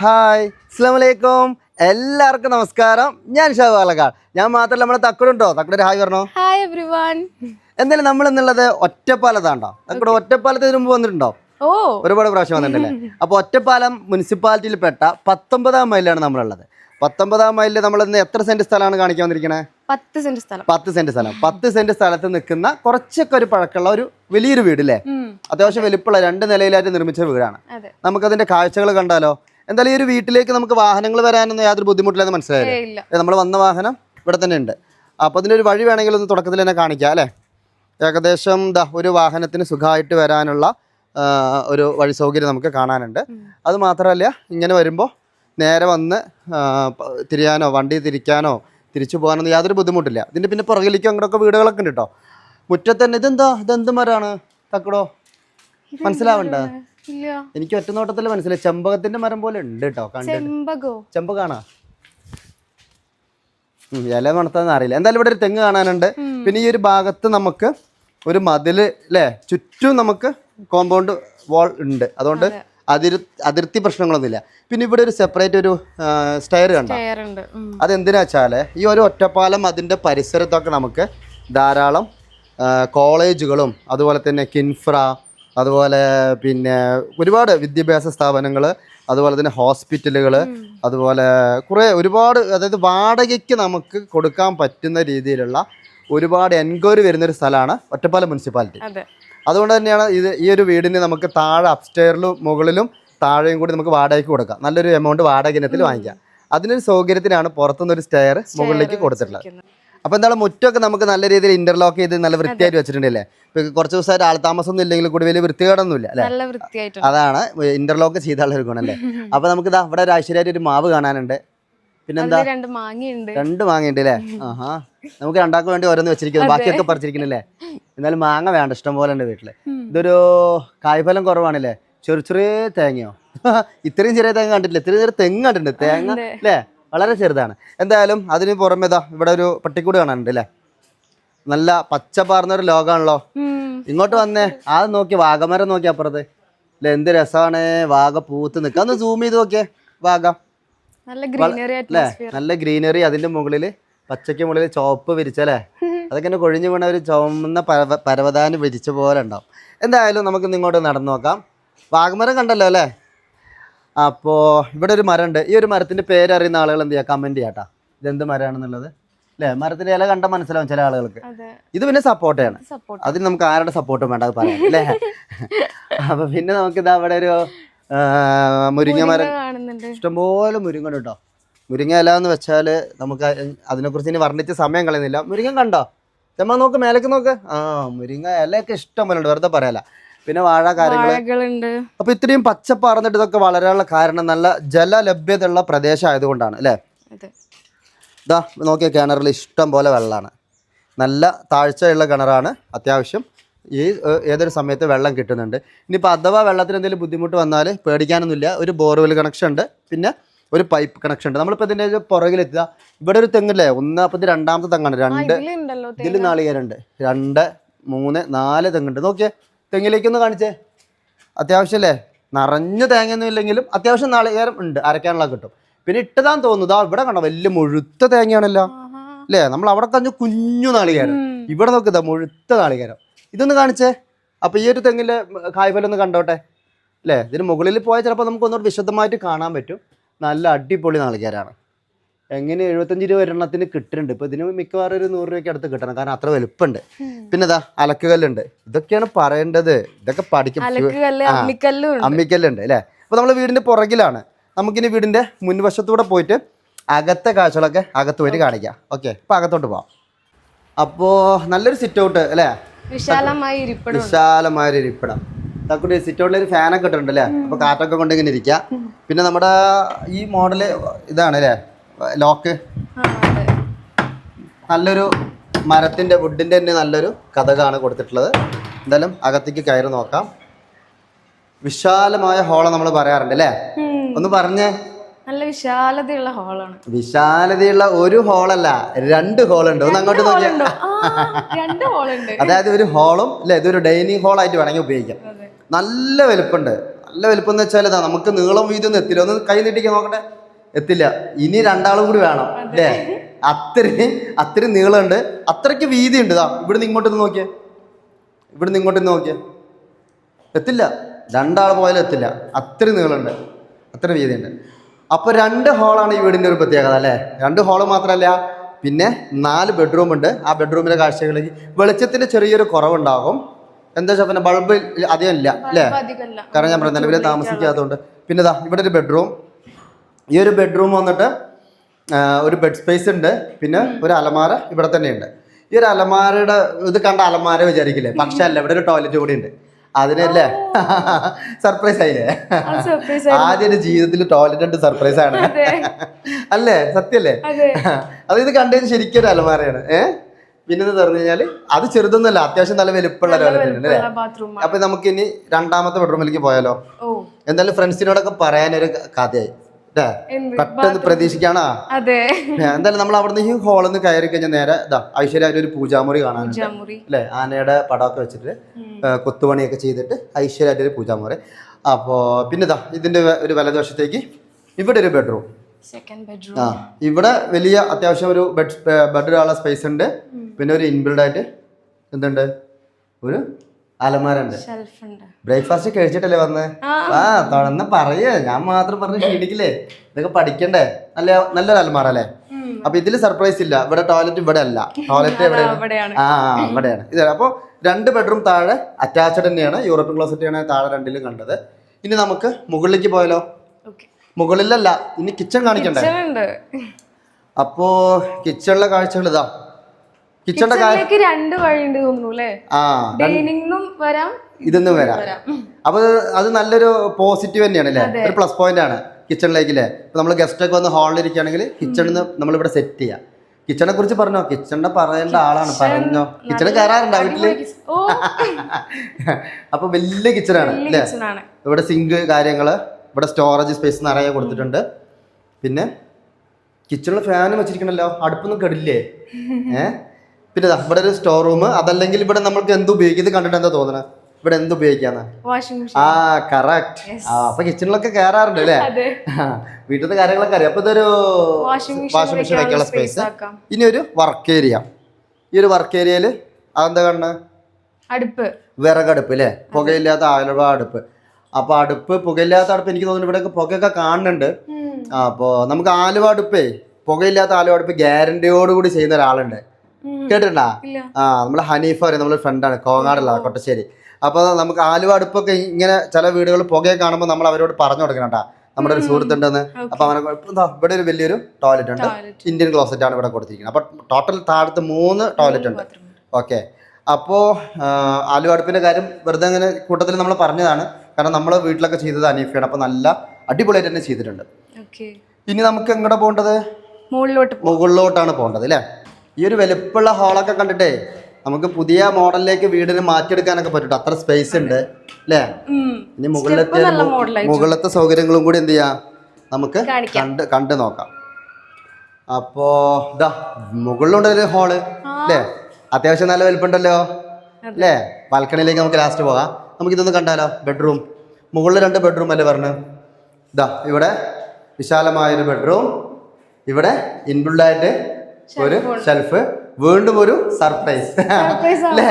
Hi അസ്സാം വലൈക്കും എല്ലാവർക്കും നമസ്കാരം. ഞാൻ ഷാബ് പാലക്കാട് ഞാൻ മാത്രമല്ല നമ്മുടെ തക്കടുണ്ടോ തക്കടൊരു ഹായ് പറഞ്ഞോ. ഹായ് എവ്രിവൺ എന്തായാലും നമ്മൾ എന്നുള്ളത് ഒറ്റപ്പാലത്താണ്ടോ ഒറ്റപ്പാലത്ത് ഒറ്റപ്പാലത്തിന് മുമ്പ് വന്നിട്ടുണ്ടോ? ഓ. ഒരുപാട് പ്രാവശ്യം വന്നിട്ടുണ്ടല്ലേ അപ്പോൾ ഒറ്റപ്പാലം മുനിസിപ്പാലിറ്റിയിൽപ്പെട്ട പത്തൊമ്പതാം മൈലാണ് നമ്മളുള്ളത്. പത്തൊമ്പതാം മൈലിൽ നമ്മൾ ഇന്ന് എത്ര സെന്റ് സ്ഥലമാണ് കാണിക്കാൻ വന്നിരിക്കണേ? പത്ത് സെന്റ് സ്ഥലം. പത്ത് സെന്റ് സ്ഥലം. പത്ത് സെന്റ് സ്ഥലത്ത് നിൽക്കുന്ന കുറച്ചൊക്കെ ഒരു പഴക്കമുള്ള ഒരു വലിയൊരു വീട് അല്ലേ അത്യാവശ്യം വലിപ്പമുള്ള രണ്ട് നിലയിലായിട്ട് നിർമ്മിച്ച വീടാണ്. നമുക്കതിന്റെ കാഴ്ചകൾ കണ്ടാലോ? എന്തായാലും ഈ ഒരു വീട്ടിലേക്ക് നമുക്ക് വാഹനങ്ങൾ വരാനൊന്നും യാതൊരു ബുദ്ധിമുട്ടില്ലെന്ന് മനസ്സിലായില്ലേ? നമ്മൾ വന്ന വാഹനം ഇവിടെ തന്നെ ഉണ്ട്. അപ്പോൾ അതിന്റെ ഒരു വഴി വേണമെങ്കിൽ ഒന്ന് തുടക്കത്തിൽ തന്നെ കാണിക്കാം അല്ലേ? ഏകദേശം ദാ ഒരു വാഹനത്തിന് സുഖമായിട്ട് വരാനുള്ള ഒരു വഴി സൗകര്യം നമുക്ക് കാണാനുണ്ട്. അത് മാത്രമല്ല ഇങ്ങനെ വരുമ്പോൾ നേരെ വന്ന് തിരിയാനോ വണ്ടി തിരിക്കാനോ തിരിച്ചു പോകാനൊന്നും യാതൊരു ബുദ്ധിമുട്ടില്ല. ഇതിന്റെ പിന്നെ പുറകിലേക്ക് അങ്ങോട്ടൊക്കെ വീടുകളൊക്കെ ഉണ്ട് കേട്ടോ മുറ്റത്ത് തന്നെ ഇതെന്താ? ഇതെന്ത് മരമാണ് തക്കടോ? മനസ്സിലാവണ്ട? എനിക്ക് ഒറ്റ നോട്ടത്തിൽ മനസ്സിലായി. ചെമ്പകത്തിന്റെ മരം പോലെ ഉണ്ട് കേട്ടോ ചെമ്പകോ? ചെമ്പകാണാ? ഇല മണത്താന്ന് അറിയില്ല. എന്തായാലും ഇവിടെ ഒരു തെങ്ങ് കാണാനുണ്ട്. പിന്നെ ഈ ഒരു ഭാഗത്ത് നമുക്ക് ഒരു മതിൽ അല്ലേ ചുറ്റും നമുക്ക് കോമ്പൗണ്ട് വാൾ ഉണ്ട്. അതുകൊണ്ട് അതിർ അതിർത്തി പ്രശ്നങ്ങളൊന്നുമില്ല. പിന്നെ ഇവിടെ ഒരു സെപ്പറേറ്റ് ഒരു സ്റ്റയർ കണ്ട. അതെന്തിനാ വെച്ചാൽ ഈ ഒരു ഒറ്റപ്പാലം അതിന്റെ പരിസരത്തൊക്കെ നമുക്ക് ധാരാളം കോളേജുകളും അതുപോലെ തന്നെ കിൻഫ്ര അതുപോലെ പിന്നെ ഒരുപാട് വിദ്യാഭ്യാസ സ്ഥാപനങ്ങൾ അതുപോലെ തന്നെ ഹോസ്പിറ്റലുകൾ അതുപോലെ കുറേ ഒരുപാട് അതായത് വാടകയ്ക്ക് നമുക്ക് കൊടുക്കാൻ പറ്റുന്ന രീതിയിലുള്ള ഒരുപാട് എൻക്വയറി വരുന്നൊരു സ്ഥലമാണ് ഒറ്റപ്പാലം മുനിസിപ്പാലിറ്റി. അതെ. അതുകൊണ്ട് തന്നെയാണ് ഇത് ഈ ഒരു വീടിന് നമുക്ക് താഴെ അപ്സ്റ്റെയറിലും മുകളിലും താഴെയും കൂടി നമുക്ക് വാടകയ്ക്ക് കൊടുക്കാം. നല്ലൊരു എമൗണ്ട് വാടക ഇനത്തിൽ വാങ്ങിക്കാം. അതിനൊരു സൗകര്യത്തിനാണ് പുറത്തുനിന്ന് ഒരു സ്റ്റെയർ മുകളിലേക്ക് കൊടുത്തിട്ടുള്ളത്. അപ്പോൾ എന്താണ് മുറ്റമൊക്കെ നമുക്ക് നല്ല രീതിയിൽ ഇന്റർലോക്ക് ചെയ്ത് നല്ല വൃത്തിയായിട്ട് വെച്ചിട്ടുണ്ടല്ലേ? ഇപ്പൊ കുറച്ച് ദിവസമായിട്ട് ആൾതാമസം ഒന്നും ഇല്ലെങ്കിൽ കൂടി വലിയ വൃത്തികേടൊന്നുമില്ല അല്ലേ? അതാണ് ഇന്റർലോക്ക് ചെയ്താളൊരു ഗുണല്ലേ അപ്പൊ നമുക്ക് ഇതാ ഇവിടെ ഒരു ഐശ്വര്യമായിട്ട് ഒരു മാവ് കാണാനുണ്ട്. പിന്നെന്താ? എന്താ രണ്ട് മാങ്ങയുണ്ട്. രണ്ട് മാങ്ങയുണ്ട് അല്ലേ? ആഹാ. നമുക്ക് രണ്ടാൾക്ക് വേണ്ടി ഓരോന്ന് വെച്ചിരിക്കുന്നു. ബാക്കിയൊക്കെ പറിച്ചിരിക്കണല്ലേ എന്നാലും മാങ്ങ വേണ്ട ഇഷ്ടം പോലെ ഉണ്ട് വീട്ടിൽ. ഇതൊരു കായ്ഫലം കുറവാണല്ലേ? ചെറു ചെറിയ തേങ്ങയോ? ഇത്രയും ചെറിയ തേങ്ങ കണ്ടിട്ടില്ല. ഇത്രയും ചെറിയ തെങ്ങ് കണ്ടിട്ടുണ്ട്. തേങ്ങ അല്ലേ? വളരെ ചെറുതാണ്. എന്തായാലും അതിന് പുറമേതാ ഇവിടെ ഒരു പട്ടിക്കൂട് കാണാനുണ്ട് അല്ലേ നല്ല പച്ച പാർന്ന ഒരു ലോകമാണല്ലോ ഇങ്ങോട്ട് വന്നേ. ആ നോക്കി വാഗമരം നോക്കി അപ്പുറത്ത്. അല്ലെ എന്ത് രസമാണ് വാഗ പൂത്ത് നിൽക്കുക ഒന്ന് സൂം ചെയ്ത് നോക്കിയേ വാഗ. അല്ലേ നല്ല ഗ്രീനറി അതിന്റെ മുകളിൽ പച്ചയ്ക്ക് മുകളിൽ ചോപ്പ് വിരിച്ചല്ലേ അതൊക്കെ ഇങ്ങനെ കൊഴിഞ്ഞു വീണ ഒരു ചുമന്ന പരവ പരവതാനി വിരിച്ച പോലെ ഉണ്ടാവും. എന്തായാലും നമുക്ക് ഇങ്ങോട്ട് നടന്നു നോക്കാം. വാഗമരം കണ്ടല്ലോ അല്ലേ അപ്പോൾ ഇവിടെ ഒരു മരമുണ്ട്. ഈ ഒരു മരത്തിന്റെ പേരറിയുന്ന ആളുകൾ എന്ത് ചെയ്യുക കമന്റ് ചെയ്യാട്ടാ. ഇതെന്ത് മരമാണെന്നുള്ളത്. അല്ലേ മരത്തിന്റെ ഇല കണ്ട മനസ്സിലാവും ചില ആളുകൾക്ക്. ഇത് പിന്നെ സപ്പോർട്ടാണ് സപ്പോർട്ട് അതിന് നമുക്ക് ആരുടെ സപ്പോർട്ടും വേണ്ട അത് പറയാം അല്ലേ അപ്പൊ പിന്നെ നമുക്ക് ഇതാ അവിടെ ഒരു മുരിങ്ങ മരം. ഇഷ്ടംപോലെ മുരിങ്ങ കേട്ടോ. മുരിങ്ങ ഇല എന്ന് വെച്ചാൽ നമുക്ക് അതിനെക്കുറിച്ച് ഇനി വർണിച്ച് സമയം കളയുന്നില്ല. മുരിങ്ങ കണ്ടോ? ചെമ്മ നോക്ക് മേലേക്ക് നോക്ക്. ആ മുരിങ്ങ ഇലയൊക്കെ ഇഷ്ടം പോലെ ഉണ്ട്. വെറുതെ പറയാല പിന്നെ വാഴ കാര്യങ്ങളുണ്ട് അപ്പൊ ഇത്രയും പച്ചപ്പാർന്നിട്ട് ഇതൊക്കെ വളരാനുള്ള കാരണം നല്ല ജലലഭ്യതയുള്ള പ്രദേശം ആയതുകൊണ്ടാണ് അല്ലേ ഇതാ നോക്കിയ കിണറിൽ ഇഷ്ടം പോലെ വെള്ളമാണ് നല്ല താഴ്ചയുള്ള കിണറാണ് അത്യാവശ്യം. ഈ ഏതൊരു സമയത്ത് വെള്ളം കിട്ടുന്നുണ്ട്. ഇനിയിപ്പോൾ അഥവാ വെള്ളത്തിന് എന്തെങ്കിലും ബുദ്ധിമുട്ട് വന്നാൽ പേടിക്കാനൊന്നുമില്ല. ഒരു ബോർവെൽ കണക്ഷൻ ഉണ്ട്. പിന്നെ ഒരു പൈപ്പ് കണക്ഷൻ ഉണ്ട്. നമ്മളിപ്പോൾ ഇതിന്റെ പുറകിലെത്തുക ഇവിടെ ഒരു തെങ്ങില്ലേ? ഒന്ന് അപ്പോൾ രണ്ടാമത്തെ തെങ്ങാണ്. രണ്ട് ഇതിൽ നാളികേരുണ്ട്. രണ്ട് മൂന്ന് നാല് തെങ്ങുണ്ട്. നോക്കിയേ. തെങ്ങിലേക്കൊന്ന് കാണിച്ചേ. അത്യാവശ്യമല്ലേ നിറഞ്ഞ തേങ്ങയൊന്നും ഇല്ലെങ്കിലും അത്യാവശ്യം നാളികേരം ഉണ്ട് അരക്കാനുള്ള കിട്ടും. പിന്നെ ഇട്ടതാന്ന് തോന്നുന്നു ദാ ഇവിടെ കണ്ടോ വലിയ മുഴുത്ത തേങ്ങയാണല്ലോ. അല്ലേ? നമ്മൾ അവിടെ കഞ്ഞു കുഞ്ഞു നാളികേരം. ഇവിടെ നോക്കുക മുഴുത്ത നാളികേരം. ഇതൊന്ന് കാണിച്ചേ. അപ്പൊ ഈ ഒരു തെങ്ങിലെ കായ്ഫലം ഒന്ന് കണ്ടോട്ടെ. അല്ലേ? ഇതിന് മുകളിൽ പോയാൽ ചിലപ്പോൾ നമുക്ക് ഒന്നുകൂടി വിശദമായിട്ട് കാണാൻ പറ്റും. നല്ല അടിപൊളി നാളികേരാണ്. എങ്ങനെ എഴുപത്തഞ്ച് രൂപ ഒരെണ്ണത്തിന് കിട്ടുന്നുണ്ട്. ഇപ്പൊ ഇതിന് മിക്കവാറും ഒരു നൂറ് രൂപയ്ക്ക് അടുത്ത് കിട്ടണം. കാരണം അത്ര വലുപ്പമുണ്ട്. പിന്നെതാ അലക്കുകല്ലുണ്ട്. ഇതൊക്കെയാണ് പറയേണ്ടത്. ഇതൊക്കെ പഠിക്കും. അമ്മിക്കല്ലുണ്ട്. അല്ലേ? അപ്പൊ നമ്മൾ വീടിന്റെ പുറകിലാണ്. നമുക്കിനി വീടിന്റെ മുൻവശത്തൂടെ പോയിട്ട് അകത്തെ കാഴ്ചകളൊക്കെ അകത്ത് പോയിട്ട് കാണിക്കാം. ഓക്കെ അപ്പോൾ അകത്തോട്ട് പോവാം. അപ്പോ നല്ലൊരു സിറ്റ് ഔട്ട് അല്ലേ? വിശാലമായി ഇരിപ്പിടം വിശാലമായ ഒരു ഇരിപ്പിടം. തക്കുട്ടി സിറ്റ് ഔട്ടിൽ ഒരു ഫാനൊക്കെ ഇട്ടിട്ടുണ്ട് അല്ലേ? അപ്പൊ കാറ്റൊക്കെ കൊണ്ട് ഇങ്ങനെ ഇരിക്കാം പിന്നെ നമ്മുടെ ഈ മോഡൽ ഇതാണ് അല്ലേ? ലോക്ക്. നല്ലൊരു മരത്തിന്റെ വുഡിന്റെ തന്നെ നല്ലൊരു കഥകാണ് കൊടുത്തിട്ടുള്ളത്. എന്തായാലും അകത്തേക്ക് കയറി നോക്കാം. വിശാലമായ ഹോൾ നമ്മൾ പറയാറുണ്ട് അല്ലേ? ഒന്ന് പറഞ്ഞേ. നല്ല വിശാലതയുള്ള ഹോളാണ് വിശാലതയുള്ള ഒരു ഹോളല്ല രണ്ട് ഹോളുണ്ട് ഒന്ന് അങ്ങോട്ട് നോക്കിയാൽ അതായത് ഒരു ഹോളും അല്ലെ ഇതൊരു ഡൈനിങ് ഹോളായിട്ട് വേണമെങ്കിൽ ഉപയോഗിക്കാം. നല്ല വലുപ്പമുണ്ട് നല്ല വലുപ്പം എന്ന് വെച്ചാൽ ഇതാ നമുക്ക് നീളം വീതി ഒന്നും എത്തില്ല. ഒന്ന് കൈ നീട്ടിക്കാൻ നോക്കട്ടെ. എത്തില്ല. ഇനി രണ്ടാളും കൂടി വേണം അല്ലേ? അത്രയും അത്രയും നീളമുണ്ട്. അത്രയ്ക്ക് വീതി ഉണ്ട് ഇതാ ഇവിടുന്ന് ഇങ്ങോട്ട് നോക്കിയേ. ഇവിടുന്ന് ഇങ്ങോട്ട് നോക്കിയേ. എത്തില്ല. രണ്ടാൾ പോയാലും എത്തില്ല. അത്ര നീളമുണ്ട്. അത്ര വീതിയുണ്ട്. അപ്പോൾ രണ്ട് ഹാളാണ് ഈ വീടിന്റെ ഒരു പ്രത്യേകത അല്ലേ? രണ്ട് ഹോൾ മാത്രമല്ല പിന്നെ നാല് ബെഡ്റൂം ഉണ്ട്. ആ ബെഡ്റൂമിലെ കാഴ്ചകളിലേക്ക് വെളിച്ചത്തിന്റെ ചെറിയൊരു കുറവുണ്ടാകും. എന്താ വെച്ചാൽ പിന്നെ ബൾബ് അധികം ഇല്ല അല്ലേ? കാരണം ഞാൻ പറഞ്ഞ നിലവിൽ താമസിക്കാത്തതുകൊണ്ട്. പിന്നെ ഇതാ ഇവിടെ ഒരു ബെഡ്റൂം. ഈ ഒരു ബെഡ്റൂം വന്നിട്ട് ഒരു ബെഡ് സ്പേസ് ഉണ്ട്. പിന്നെ ഒരു അലമാര ഇവിടെ തന്നെ ഉണ്ട് ഈ ഒരു അലമാരയുടെ ഇത് കണ്ട അലമാര വിചാരിക്കില്ലേ? പക്ഷെ അല്ല ഇവിടെ ഒരു ടോയ്ലറ്റ് കൂടി ഉണ്ട്. അതിനല്ലേ സർപ്രൈസ് ആയില്ലേ? ആദ്യം എന്റെ ജീവിതത്തിൽ ടോയ്ലറ്റ് ഉണ്ട് സർപ്രൈസ് ആണ്. അല്ലേ? സത്യല്ലേ? അതെ. ഇത് കണ്ടതിന് ശരിക്കും ഒരു അലമാരയാണ്. ഏഹ് പിന്നെ എന്ന് പറഞ്ഞു കഴിഞ്ഞാൽ അത് ചെറുതൊന്നുമല്ല. അത്യാവശ്യം നല്ല വലുപ്പമുള്ള ടോയ്ലറ്റ് അല്ലേ? അപ്പൊ നമുക്ക് ഇനി രണ്ടാമത്തെ ബെഡ്റൂമിലേക്ക് പോയാലോ? എന്തായാലും ഫ്രണ്ട്സിനോടൊക്കെ പറയാനൊരു കഥയായി. പെട്ടെന്ന് പ്രതീക്ഷിക്കാണാ അതെ. എന്തായാലും നമ്മൾ അവിടെ നിന്ന് ഹോളിൽ നിന്ന് കയറി കഴിഞ്ഞാൽ നേരെ ഇതാ ഐശ്വര്യ ഒരു പൂജാമുറി കാണാനുണ്ട്. അല്ലെ ആനയുടെ പടമൊക്കെ വെച്ചിട്ട് കൊത്തുപണിയൊക്കെ ചെയ്തിട്ട് ഐശ്വര്യ ഒരു പൂജാമുറി. അപ്പോ പിന്നെ ഇതാ ഇതിന്റെ ഒരു വലതുവശത്തേക്ക് ഇവിടെ ഒരു ബെഡ്റൂം ആ ഇവിടെ വലിയ അത്യാവശ്യം ഒരു ബെഡ് ബെഡ് ഉള്ള സ്പേസ് ഉണ്ട്. പിന്നെ ഒരു ഇൻബിൽഡ് ആയിട്ട് എന്തുണ്ട്? ഒരു അലമാര ഉണ്ട് ഷെൽഫ് ഉണ്ട് ബ്രേക്ക്ഫാസ്റ്റ് കഴിച്ചിട്ടല്ലേ വന്ന്? ആ. തുറന്ന് പറയേ. ഞാൻ മാത്രം പറഞ്ഞ് ക്ഷീണിക്കില്ലേ? ഇതൊക്കെ പഠിക്കണ്ടേ? നല്ല നല്ലൊരു അലമാര അല്ലേ. അപ്പൊ ഇതിൽ സർപ്രൈസ് ഇല്ല. ഇവിടെ ടോയ്ലറ്റ് ഇവിടെ അല്ല ടോയ്ലറ്റ് എവിടെയാണ്? ആ ഇവിടെയാണ് ഇത് അപ്പോൾ രണ്ട് ബെഡ്റൂം താഴെ അറ്റാച്ച്ഡ് തന്നെയാണ്. യൂറോപ്യൻ ക്ലോസറ്റ് ആണ് താഴെ രണ്ടിലും കണ്ടത്. ഇനി നമുക്ക് മുകളിലേക്ക് പോയാലോ? മുകളിലല്ല ഇനി കിച്ചൺ കാണിക്കണ്ടേ? അപ്പോ കിച്ചണിലെ കാഴ്ചകൾ ഇതാ. കിച്ചണിന്റെ കാര്യം രണ്ട് വഴിയുണ്ട് തോന്നുന്നു അല്ലേ? ആ ഡൈനിങ്ങും വരാം ഇതൊന്നും വരാം. അപ്പൊ അത് നല്ലൊരു പോസിറ്റീവ് തന്നെയാണ് അല്ലേ? ഒരു പ്ലസ് പോയിന്റ് ആണ് കിച്ചണിലേക്ക് അല്ലേ? ഇപ്പൊ നമ്മൾ ഗസ്റ്റ് ഒക്കെ വന്ന് ഹാളിൽ ഇരിക്കുകയാണെങ്കിൽ കിച്ചണിൽ നിന്ന് നമ്മളിവിടെ സെറ്റ് ചെയ്യാം. കിച്ചണെ കുറിച്ച് പറഞ്ഞോ? കിച്ചണിനെ പറയേണ്ട ആളാണ് പറഞ്ഞോ? കിച്ചണ് കയറാറുണ്ടോ വീട്ടിൽ? അപ്പൊ വലിയ കിച്ചണാണ് അല്ലേ? ഇവിടെ സിങ്ക് കാര്യങ്ങൾ ഇവിടെ സ്റ്റോറേജ് സ്പേസ് നിറയെ കൊടുത്തിട്ടുണ്ട്. പിന്നെ കിച്ചണിൽ ഫാനും വെച്ചിരിക്കണല്ലോ അടുപ്പൊന്നും കെടില്ലേ? ഏ? പിന്നെ ഇവിടെ ഒരു സ്റ്റോർ റൂം അതല്ലെങ്കിൽ ഇവിടെ നമ്മൾക്ക് എന്ത് ഉപയോഗിക്കും? ഇത് കണ്ടിട്ട് എന്താ തോന്നണേ? ഇവിടെ എന്ത് ഉപയോഗിക്കാന്ന്? ആ കറക്റ്റ് ആ അപ്പൊ കിച്ചണിലൊക്കെ കയറാറുണ്ട് അല്ലേ? വീട്ടിലത്തെ കാര്യങ്ങളൊക്കെ അറിയാം. അപ്പൊ ഇതൊരു വാഷിംഗ് മെഷീൻ വയ്ക്കാനുള്ള വെക്കാനുള്ള സ്പേസ് ഇനി ഒരു വർക്ക് ഏരിയ ഈ ഒരു വർക്ക് ഏരിയയിൽ അതെന്താ കാണുന്നത് അടുപ്പ്. വിറകടുപ്പ് അല്ലേ പുകയില്ലാത്ത ആലുവ അടുപ്പ്. അപ്പൊ അടുപ്പ് പുകയില്ലാത്ത അടുപ്പ് എനിക്ക് തോന്നുന്നു ഇവിടെയൊക്കെ പുകയൊക്കെ കാണുന്നുണ്ട്. അപ്പോ നമുക്ക് ആലുവ അടുപ്പേ പുകയില്ലാത്ത ആലുവ അടുപ്പ് ഗ്യാരണ്ടിയോട് കൂടി ചെയ്യുന്ന ഒരാളുണ്ട്. കേട്ടിട്ടുണ്ടാ? ആ നമ്മളെ ഹനീഫ പറയും നമ്മളെ ഫ്രണ്ടാണ് കോങ്ങാടുള്ള കൊട്ടശ്ശേരി. അപ്പോൾ നമുക്ക് ആലുവ അടുപ്പൊക്കെ ഇങ്ങനെ ചില വീടുകൾ പുകയെ കാണുമ്പോൾ നമ്മൾ അവരോട് പറഞ്ഞു കൊടുക്കണം കേട്ടാ നമ്മുടെ ഒരു സുഹൃത്തുണ്ടെന്ന്. അപ്പൊ അവനെ ഇവിടെ ഒരു വലിയൊരു ടോയ്ലറ്റ് ഉണ്ട്. ഇന്ത്യൻ ക്ലോസറ്റ് ആണ് ഇവിടെ കൊടുത്തിരിക്കുന്നത്. അപ്പൊ ടോട്ടൽ താഴത്ത് മൂന്ന് ടോയ്ലറ്റ് ഉണ്ട്. ഓക്കെ അപ്പോൾ ആലുവ അടുപ്പിന്റെ കാര്യം വെറുതെ അങ്ങനെ കൂട്ടത്തിൽ നമ്മൾ പറഞ്ഞതാണ്. കാരണം നമ്മൾ വീട്ടിലൊക്കെ ചെയ്തത് അനീഫയാണ് അപ്പൊ നല്ല അടിപൊളിയായിട്ട് തന്നെ ചെയ്തിട്ടുണ്ട്. ഇനി നമുക്ക് എങ്ങോട്ടാ പോകേണ്ടത്? മുകളിലോട്ട് മുകളിലോട്ടാണ് പോകേണ്ടത് അല്ലേ? ഈ ഒരു വലുപ്പമുള്ള ഹാളൊക്കെ കണ്ടിട്ടേ നമുക്ക് പുതിയ മോഡലിലേക്ക് വീടിന് മാറ്റിയെടുക്കാനൊക്കെ പറ്റും അത്ര സ്പേസ് ഉണ്ട് അല്ലേ? ഇനി മുകളിലത്തെ മുകളിലത്തെ സൗകര്യങ്ങളും കൂടി എന്ത് ചെയ്യാം? നമുക്ക്. കണ്ട് കണ്ട് നോക്കാം. അപ്പോ ഇതാ മുകളിലുണ്ട് ഒരു ഹാൾ അല്ലേ? അത്യാവശ്യം നല്ല വലുപ്പുണ്ടല്ലോ. അല്ലേ? ബാൽക്കണിയിലേക്ക് നമുക്ക് ലാസ്റ്റ് പോകാം. നമുക്ക് ഇതൊന്ന് കണ്ടാലോ? ബെഡ്റൂം മുകളിൽ രണ്ട് ബെഡ്റൂം അല്ലേ പറഞ്ഞു? ഇതാ ഇവിടെ വിശാലമായൊരു ബെഡ്റൂം ഇവിടെ ഇൻബിൾഡ് ആയിട്ട് ഒരു ഷെൽഫ് വീണ്ടും ഒരു സർപ്രൈസ് അല്ലേ?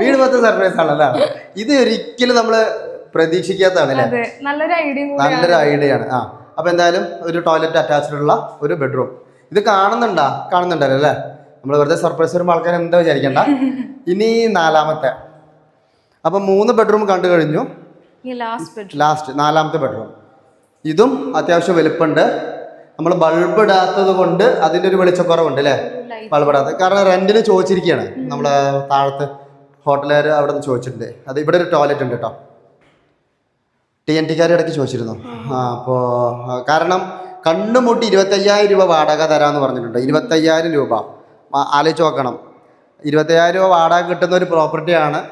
വീട് മൊത്തം സർപ്രൈസ് ആണല്ലോ. ഇത് ഒരിക്കലും നമ്മൾ പ്രതീക്ഷിക്കാത്തതാണ് അല്ലേ? നല്ലൊരു ഐഡിയ നല്ലൊരു ഐഡിയ ആണ്. ആ. അപ്പൊ എന്തായാലും ഒരു ടോയ്ലറ്റ് അറ്റാച്ച്ഡ് ഉള്ള ഒരു ബെഡ്റൂം ഇത് കാണുന്നുണ്ടാ? കാണുന്നുണ്ടല്ലോ അല്ലേ? നമ്മൾ വെറുതെ സർപ്രൈസ് വരുമ്പോൾ ആൾക്കാർ എന്താ വിചാരിക്കണ്ട. ഇനി നാലാമത്തെ. അപ്പൊ മൂന്ന് ബെഡ്റൂം കണ്ടു കഴിഞ്ഞു. ലാസ്റ്റ് നാലാമത്തെ ബെഡ്റൂം ഇതും അത്യാവശ്യം വലുപ്പമുണ്ട് നമ്മൾ ബൾബ് ഇടാത്തത് കൊണ്ട് അതിന്റെ ഒരു വെളിച്ചക്കുറവുണ്ട് അല്ലേ? ബൾബ് ഇടാത്ത. കാരണം റെന്റിന് ചോദിച്ചിരിക്കുകയാണ്. നമ്മൾ താഴത്ത് ഹോട്ടലുകാർ അവിടെ നിന്ന് ചോദിച്ചിട്ടുണ്ട്. അത് ഇവിടെ ഒരു ടോയ്ലറ്റ് ഉണ്ട് കേട്ടോ. ടി എൻ ടിക്കാർ ഇടയ്ക്ക് ചോദിച്ചിരുന്നു. ആ. അപ്പോൾ കാരണം കണ്ണുമുട്ടി ഇരുപത്തയ്യായിരം രൂപ വാടക തരാമെന്ന് പറഞ്ഞിട്ടുണ്ട്. ഇരുപത്തയ്യായിരം രൂപ. ആലോചിച്ച് നോക്കണം. ഇരുപത്തയ്യായിരം രൂപ വാടക കിട്ടുന്ന ഒരു പ്രോപ്പർട്ടിയാണ്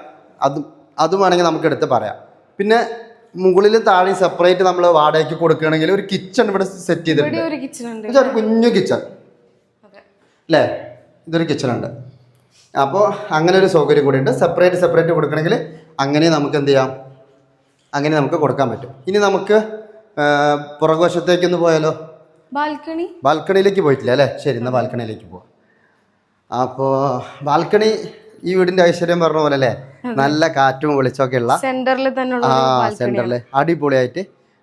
അതും അതും വേണമെങ്കിൽ നമുക്ക് എടുത്ത് പറയാം. പിന്നെ മുകളിലും താഴെ സെപ്പറേറ്റ് നമ്മൾ വാടകയ്ക്ക് കൊടുക്കുകയാണെങ്കിൽ ഒരു കിച്ചൺ ഇവിടെ സെറ്റ് ചെയ്തിട്ടുണ്ട്. ഒരു കുഞ്ഞു കിച്ചൺ അല്ലേ ഇതൊരു കിച്ചൺ ഉണ്ട്. അപ്പോൾ അങ്ങനെ ഒരു സൗകര്യം കൂടി ഉണ്ട്. സെപ്പറേറ്റ് സെപ്പറേറ്റ് കൊടുക്കണമെങ്കിൽ അങ്ങനെ നമുക്ക് എന്ത് ചെയ്യാം? അങ്ങനെ നമുക്ക് കൊടുക്കാൻ പറ്റും. ഇനി നമുക്ക് പുറകുവശത്തേക്കൊന്ന് പോയാലോ? ബാൽക്കണി. ബാൽക്കണിയിലേക്ക് പോയിട്ടില്ല അല്ലേ? ശരി എന്നാൽ ബാൽക്കണിയിലേക്ക് പോവാം. അപ്പോൾ ബാൽക്കണി ഈ വീടിന്റെ ഐശ്വര്യം പറഞ്ഞ പോലെ അല്ലേ? നല്ല കാറ്റും വെളിച്ചമൊക്കെ ഉള്ള സെന്ററിൽ തന്നെ ആ സെന്ററിൽ അടിപൊളിയായിട്ട്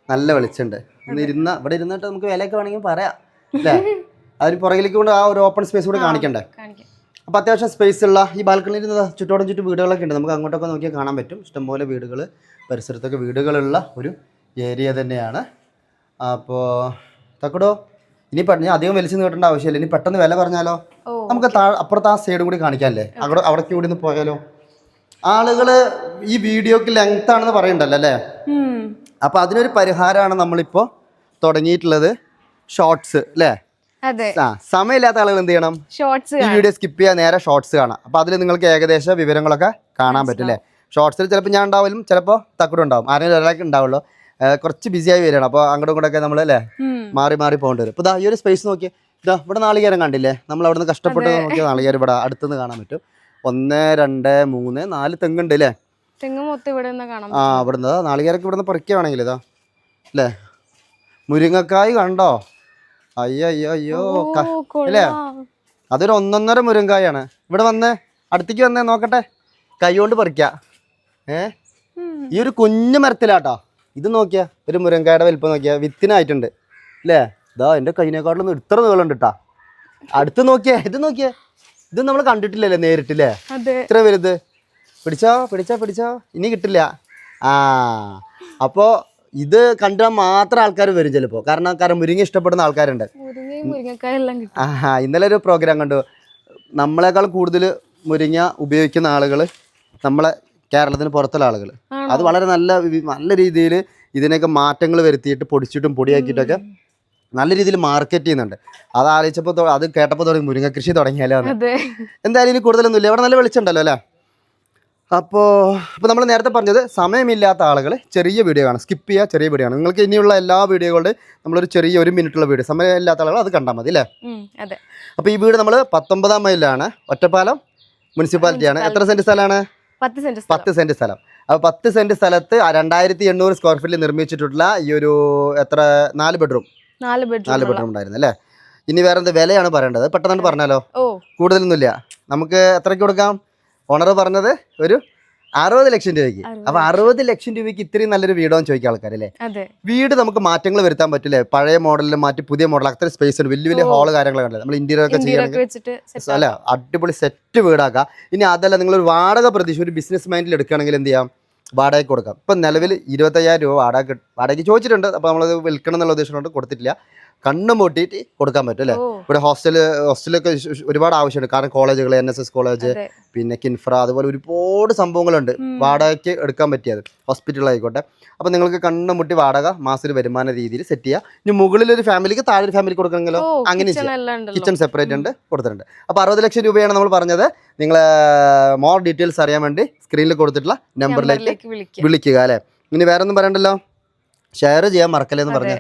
നല്ല വെളിച്ചമുണ്ട്. ഒന്ന് ഇരുന്ന ഇവിടെ ഇരുന്നിട്ട് നമുക്ക് വിലയൊക്കെ വേണമെങ്കിൽ പറയാം. അല്ലേ? അതിന് പുറകിലേക്ക് കൊണ്ട് ആ ഒരു ഓപ്പൺ സ്പേസ് കൂടെ കാണിക്കണ്ടേ? അപ്പൊ അപ്പോൾ അത്യാവശ്യം സ്പേസ് ഉള്ള ഈ ബാൽക്കണിയിൽ നിന്ന് ചുറ്റോടും ചുറ്റും വീടുകളൊക്കെ ഉണ്ട്. നമുക്ക് അങ്ങോട്ടൊക്കെ നോക്കിയാൽ കാണാൻ പറ്റും. ഇഷ്ടംപോലെ വീടുകൾ പരിസരത്തൊക്കെ വീടുകളുള്ള ഒരു ഏരിയ തന്നെയാണ്. അപ്പോൾ തക്കടോ ഇനി ഞാൻ അധികം വലിച്ചു നീട്ടേണ്ട ആവശ്യമില്ല. ഇനി പെട്ടെന്ന് വില പറഞ്ഞാലോ? നമുക്ക് അപ്പുറത്ത് ആ സൈഡും കൂടി കാണിക്കാമല്ലേ അവിടെ അവിടേക്ക് കൂടി ഒന്ന് പോയാലോ? ആളുകൾ ഈ വീഡിയോക്ക് ലെങ്ത് ആണെന്ന് പറയണ്ടല്ലോ അല്ലേ? അപ്പൊ അതിനൊരു പരിഹാരമാണ് നമ്മളിപ്പോ തുടങ്ങിയിട്ടുള്ളത് ഷോർട്സ് അല്ലേ? ആ സമയമില്ലാത്ത ആളുകൾ എന്ത് ചെയ്യണം? ഷോർട്സ് ഈ വീഡിയോ സ്കിപ്പ് ചെയ്യാൻ നേരെ ഷോർട്സ് കാണാം. അപ്പൊ അതിൽ നിങ്ങൾക്ക് ഏകദേശം വിവരങ്ങളൊക്കെ കാണാൻ പറ്റും അല്ലേ? ഷോർട്സിൽ ചിലപ്പോൾ ഞാൻ ഉണ്ടാവും ചിലപ്പോൾ തക്കുടും ഉണ്ടാവും. ആരെങ്കിലും ഒരാൾക്ക് ഉണ്ടാവുള്ളൂ. കുറച്ച് കുറച്ച് ബിസിയായി വരികയാണ്. അപ്പോൾ അങ്ങോട്ടും ഇങ്ങോട്ടൊക്കെ നമ്മൾ അല്ലേ? മാറി മാറി പോകേണ്ടി വരും. അപ്പോൾ ഈ ഒരു സ്പേസ് നോക്കി ഇതാ ഇവിടെ നാളികേരം കണ്ടില്ലേ? നമ്മൾ അവിടുന്ന് കഷ്ടപ്പെട്ട് നോക്കിയ നാളികേരം ഇവിടെ അടുത്തുനിന്ന് കാണാൻ പറ്റും. ഒന്ന് രണ്ട് മൂന്ന് നാല് തെങ്ങുണ്ട് അല്ലേ തെങ്ങ് മൊത്തം ഇവിടെ നിന്ന് കാണാം ആ ഇവിടുന്ന് നാളികേരക്ക് ഇവിടുന്ന് പറിക്കുകയാണെങ്കിൽ ഇതാ. അല്ലേ മുരിങ്ങക്കായ് കണ്ടോ? അയ്യോ അയ്യോ അയ്യോ അല്ലേ അതൊരു ഒന്നൊന്നര മുരിങ്ങായാണ് ഇവിടെ വന്നേ അടുത്തേക്ക് വന്നേ നോക്കട്ടെ. കൈ കൊണ്ട് പറിക്ക. ഏ? ഈ ഒരു കുഞ്ഞു മരത്തിലാട്ടോ. ഇത് നോക്കിയാ ഒരു മുരങ്കായുടെ വലിപ്പം നോക്കിയാ വിത്തിനായിട്ടുണ്ട്. അല്ലേ ഇതാ എന്റെ കൈനേക്കാട്ടിലൊന്നും ഇത്ര നീളം ഉണ്ട് കേട്ടാ അടുത്ത് നോക്കിയേ ഇത് നോക്കിയേ. ഇത് നമ്മൾ കണ്ടിട്ടില്ലല്ലേ നേരിട്ടില്ലേ? അതെ. ഇത്ര വലുത്. പിടിച്ചോ പിടിച്ചോ പിടിച്ചോ. ഇനി കിട്ടില്ല. ആ അപ്പോ ഇത് കണ്ടാൽ മാത്രം ആൾക്കാർ വരും ചിലപ്പോൾ കാരണം കാരണം മുരിങ്ങ ഇഷ്ടപ്പെടുന്ന ആൾക്കാരുണ്ട്. ആ ഇന്നലെ ഒരു പ്രോഗ്രാം കണ്ടു. നമ്മളെക്കാൾ കൂടുതൽ മുരിങ്ങ ഉപയോഗിക്കുന്ന ആളുകൾ നമ്മളെ കേരളത്തിന് പുറത്തുള്ള ആളുകൾ അത് വളരെ നല്ല നല്ല രീതിയിൽ ഇതിനൊക്കെ മാറ്റങ്ങൾ വരുത്തിയിട്ട് പൊടിച്ചിട്ടും പൊടിയാക്കിയിട്ടൊക്കെ നല്ല രീതിയിൽ മാർക്കറ്റ് ചെയ്യുന്നുണ്ട്. അത് ആലോചിച്ചപ്പോൾ അത് കേട്ടപ്പോൾ തുടങ്ങി മുരിങ്ങ കൃഷി തുടങ്ങിയാലോ എന്തായാലും ഇനി കൂടുതലൊന്നുമില്ല. ഇവിടെ നല്ല വെളിച്ചുണ്ടല്ലോ അല്ലേ? അപ്പോൾ അപ്പോൾ നമ്മൾ നേരത്തെ പറഞ്ഞത് സമയമില്ലാത്ത ആളുകൾ ചെറിയ വീഡിയോ ആണ് സ്കിപ്പ് ചെയ്യുക ചെറിയ വീഡിയോ ആണ് നിങ്ങൾക്ക് ഇനിയുള്ള എല്ലാ വീഡിയോകളുടെ നമ്മളൊരു ചെറിയ ഒരു മിനിറ്റുള്ള വീഡിയോ സമയമില്ലാത്ത ആളുകൾ അത് കണ്ടാൽ മതി അല്ലേ? അപ്പോൾ ഈ വീട് നമ്മൾ പത്തൊമ്പതാം മൈലിലാണ് ഒറ്റപ്പാലം മുനിസിപ്പാലിറ്റിയാണ്. എത്ര സെന്റ് സ്ഥലമാണ് പത്ത് സെന്റ് സ്ഥലം. അപ്പോൾ പത്ത് സെന്റ് സ്ഥലത്ത് രണ്ടായിരത്തി എണ്ണൂറ് സ്ക്വയർ ഫീറ്റിൽ നിർമ്മിച്ചിട്ടുള്ള ഈ ഒരു എത്ര നാല് ബെഡ്റൂം നാല് നാല് ബെഡ്റൂം ഉണ്ടായിരുന്നു അല്ലേ ഇനി വേറെ എന്ത് വിലയാണ് പറയേണ്ടത്? പെട്ടെന്ന് പറഞ്ഞാലോ? കൂടുതലൊന്നുമില്ല. നമുക്ക് എത്രയ്ക്ക് കൊടുക്കാം? ഓണർ പറഞ്ഞത് ഒരു അറുപത് ലക്ഷം രൂപയ്ക്ക്. അപ്പൊ അറുപത് ലക്ഷം രൂപയ്ക്ക് ഇത്രയും നല്ലൊരു വീടോന്ന് ചോദിക്കുക ആൾക്കാരല്ലേ? വീട് നമുക്ക് മാറ്റങ്ങൾ വരുത്താൻ പറ്റില്ലേ? പഴയ മോഡലിൽ മാറ്റി പുതിയ മോഡൽ അത്ര സ്പേസ് ഉണ്ട്. വലിയ വലിയ. ഹാൾ കാര്യങ്ങളൊക്കെ ഉണ്ട് നമ്മൾ ഇന്റീരിയർ ഒക്കെ അല്ല അടിപൊളി സെറ്റ് വീടാക്കാം. ഇനി അതല്ല നിങ്ങൾ ഒരു വാടക പ്രതീക്ഷ ഒരു ബിസിനസ് മൈൻഡിൽ എടുക്കുകയാണെങ്കിൽ എന്ത് ചെയ്യാം? വാടകയ്ക്ക് കൊടുക്കാം. ഇപ്പം നിലവിൽ ഇരുപത്തയ്യായിരം രൂപ വാടക വാടകയ്ക്ക് ചോദിച്ചിട്ടുണ്ട്. അപ്പോൾ നമ്മളത് വിൽക്കണം എന്നുള്ള ഉദ്ദേശം കൊണ്ട് കൊടുത്തിട്ടില്ല. കണ്ണു മൂട്ടിയിട്ട് കൊടുക്കാൻ പറ്റും അല്ലേ? ഇവിടെ ഹോസ്റ്റൽ ഹോസ്റ്റലൊക്കെ ഒരുപാട് ആവശ്യമുണ്ട്. കാരണം കോളേജുകൾ എൻ എസ് എസ് കോളേജ് പിന്നെ കിൻഫ്ര അതുപോലെ ഒരുപാട് സംഭവങ്ങളുണ്ട്. വാടകയ്ക്ക് എടുക്കാൻ പറ്റിയത്. ഹോസ്പിറ്റലായിക്കോട്ടെ അപ്പോൾ നിങ്ങൾക്ക് കണ്ണു മുട്ടി വാടക മാസത്തിൽ വരുമാന രീതിയിൽ സെറ്റ് ചെയ്യുക ഇനി മുകളിൽ ഒരു ഫാമിലിക്ക് താഴെ ഒരു ഫാമിലിക്ക് കൊടുക്കണമെങ്കിലോ അങ്ങനെ കിച്ചൺ ചെയ്യാം. സെപ്പറേറ്റ് ഉണ്ട് കൊടുത്തിട്ടുണ്ട്. അപ്പോൾ അറുപത് ലക്ഷം രൂപയാണ് നമ്മൾ പറഞ്ഞത്. നിങ്ങൾ മോർ ഡീറ്റെയിൽസ് അറിയാൻ വേണ്ടി സ്ക്രീനിൽ കൊടുത്തിട്ടുള്ള നമ്പറിലേക്ക് വിളിക്കുക അല്ലേ? ഇനി വേറെ ഒന്നും പറയണ്ടല്ലോ? ഷെയർ ചെയ്യാൻ മറക്കല്ലേ എന്ന് പറഞ്ഞു.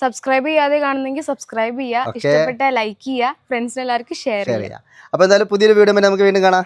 സബ്സ്ക്രൈബ് ചെയ്യാതെ കാണുന്നെങ്കിൽ സബ്സ്ക്രൈബ് ചെയ്യുക. ഇഷ്ടപ്പെട്ട ലൈക്ക് ചെയ്യുക ഫ്രണ്ട്സിന് എല്ലാവർക്കും ഷെയർ ചെയ്യുക ചെയ്യാം. അപ്പോൾ എന്തായാലും പുതിയൊരു വീഡിയോ നമുക്ക് വീണ്ടും കാണാം.